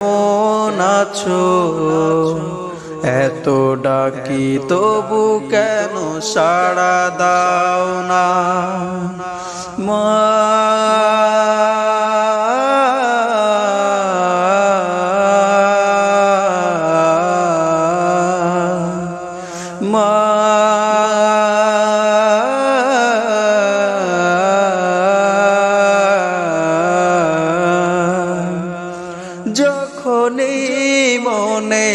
কেমন আছো? এত ডাকি তবু কেন সাড়া দাও না? মা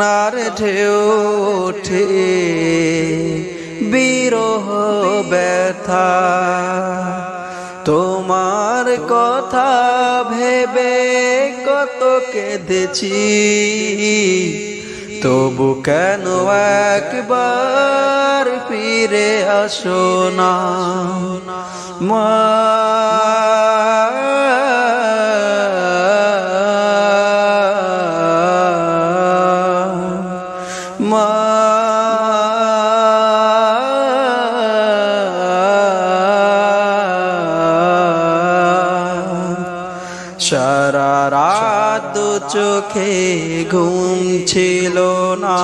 কান্নার ঢেউ ওঠে, বিরহ ব্যথা। তোমার কথা ভেবে কত কেঁদেছি, তবু কেন একবার ফিরে আসো না? মা সারা রাত চোখে ঘুম ছিল না।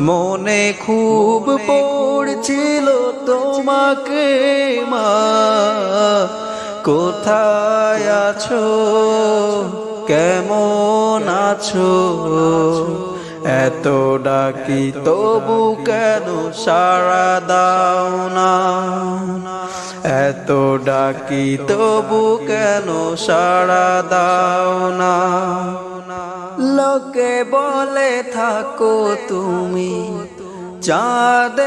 মনে খুব পড়ছিল তোমাকে মা। কোথায় আছো? কেমন আছো? এত ডাকি তবু কেন সারা দাও না? এত ডাকি তবু কেন সারা দাও না? লোকে বলে থাকো তুমি চাঁদ